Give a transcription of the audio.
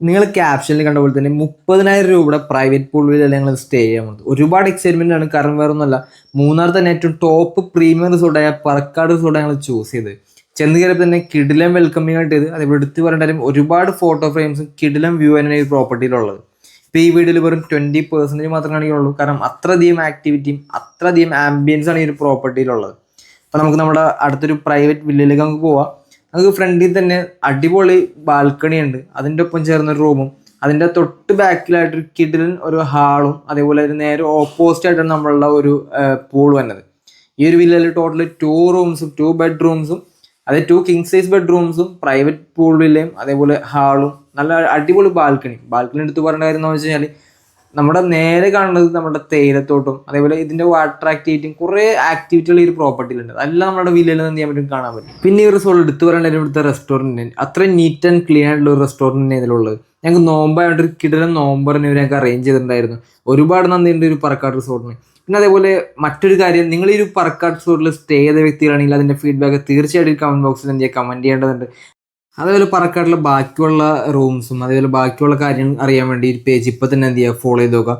നിങ്ങൾ ക്യാപ്ഷനിൽ കണ്ട പോലെ തന്നെ മുപ്പതിനായിരം രൂപയുടെ പ്രൈവറ്റ് പൂളിലല്ല ഞങ്ങൾ സ്റ്റേ ചെയ്യാൻ പോകുന്നത്? ഒരുപാട് എക്സൈറ്റ്മെന്റ് ആണ്. കാരണം വേറെ ഒന്നുമല്ല. മൂന്നാർ തന്നെ ഏറ്റവും ടോപ്പ് പ്രീമിയം റിസോർട്ടായ പറക്കാട് റിസോർട്ടാണ് ഞങ്ങൾ ചൂസ് ചെയ്ത് ചെന്ന് കയറിയപ്പോൾ തന്നെ കിടിലം വെൽക്കമിങ് ആയിട്ട് ചെയ്ത് അതേപോലെ എടുത്ത് പറയേണ്ടാലും ഒരുപാട് ഫോട്ടോ ഫ്രെയിംസും കിടിലം വ്യൂ തന്നെയാണ് ഈ പ്രോപ്പർട്ടിയിലുള്ളത് ഇപ്പോൾ ഈ വീഡിയോയിൽ വെറും ട്വന്റി പെർസെന്റേജ് മാത്രമേ കാണിക്കുള്ളൂ കാരണം അത്രയധികം ആക്ടിവിറ്റിയും അത്രയധികം ആംബിയൻസ് ആണ് ഈ ഒരു പ്രോപ്പർട്ടിയിലുള്ളത് അപ്പോൾ നമുക്ക് നമ്മുടെ അടുത്തൊരു പ്രൈവറ്റ് വില്ലയിലേക്ക് നമുക്ക് പോവാം. നമുക്ക് ഫ്രണ്ടിൽ തന്നെ അടിപൊളി ബാൽക്കണി ഉണ്ട്. അതിന്റെ ഒപ്പം ചേർന്ന റൂമും അതിന്റെ തൊട്ട് ബാക്കിലായിട്ട് ഒരു കിഡിലൻ ഒരു ഹാളും അതേപോലെ ഒരു നേരെ ഓപ്പോസിറ്റ് ആയിട്ടാണ് നമ്മളുടെ ഒരു പൂൾ വന്നത്. ഈ ഒരു വില്ലയിൽ ടോട്ടൽ ടു റൂംസും ടു ബെഡ്റൂംസും അതെ ടു കിങ് സൈസ് ബെഡ്റൂംസും പ്രൈവറ്റ് പൂൾ വില്ലയും അതേപോലെ ഹാളും നല്ല അടിപൊളി ബാൽക്കണി. ബാൽക്കണി എടുത്ത് പറയേണ്ട കാര്യം എന്ന് വെച്ച് കഴിഞ്ഞാൽ നമ്മുടെ നേരെ കാണുന്നത് നമ്മുടെ തേയിലത്തോട്ടും അതേപോലെ ഇതിന്റെ വാട്ടർ ആക്ടിവിറ്റിയും കുറേ ആക്ടിവിറ്റികൾ ഈ ഒരു പ്രോപ്പർട്ടിയിലുണ്ട് അതെല്ലാം നമ്മുടെ വില്ലയിൽ നിന്ന് ചെയ്യാൻ പറ്റും കാണാൻ പറ്റും. പിന്നെ ഈ റിസോർട്ട് എടുത്തു പറയേണ്ട ഇവിടുത്തെ റെസ്റ്റോറന്റ് അത്രയും നീറ്റ് ആൻഡ് ക്ലീൻ ആയിട്ടുള്ള ഒരു റെസ്റ്റോറന്റ് ഇതിലുള്ളത്. ഞങ്ങൾക്ക് നോമ്പായിട്ട് ഒരു കിടലൻ നോമ്പറിന് ഇവർ ഞങ്ങൾക്ക് അറേഞ്ച് ചെയ്തിട്ടുണ്ടായിരുന്നു. ഒരുപാട് നന്ദിയുണ്ട് ഒരു പറക്കാട് റിസോർട്ടിന് പിന്നെ അതേപോലെ മറ്റൊരു കാര്യം നിങ്ങൾ ഈ ഒരു പറക്കാട് റിസോർട്ടിൽ സ്റ്റേ ചെയ്ത വ്യക്തികളാണെങ്കിൽ അതിന്റെ ഫീഡ്ബാക്ക് തീർച്ചയായിട്ടും കമന്റ് ബോക്സിൽ എന്ത് ചെയ്യുക കമന്റ് ചെയ്യേണ്ടതുണ്ട്. അതേപോലെ പറക്കാട്ടിലെ ബാക്കിയുള്ള റൂംസും അതേപോലെ ബാക്കിയുള്ള കാര്യം അറിയാൻ വേണ്ടി ഈ പേജ് ഇപ്പൊ തന്നെ എന്ത് ചെയ്യുക? ഫോളോ ചെയ്ത് നോക്കുക.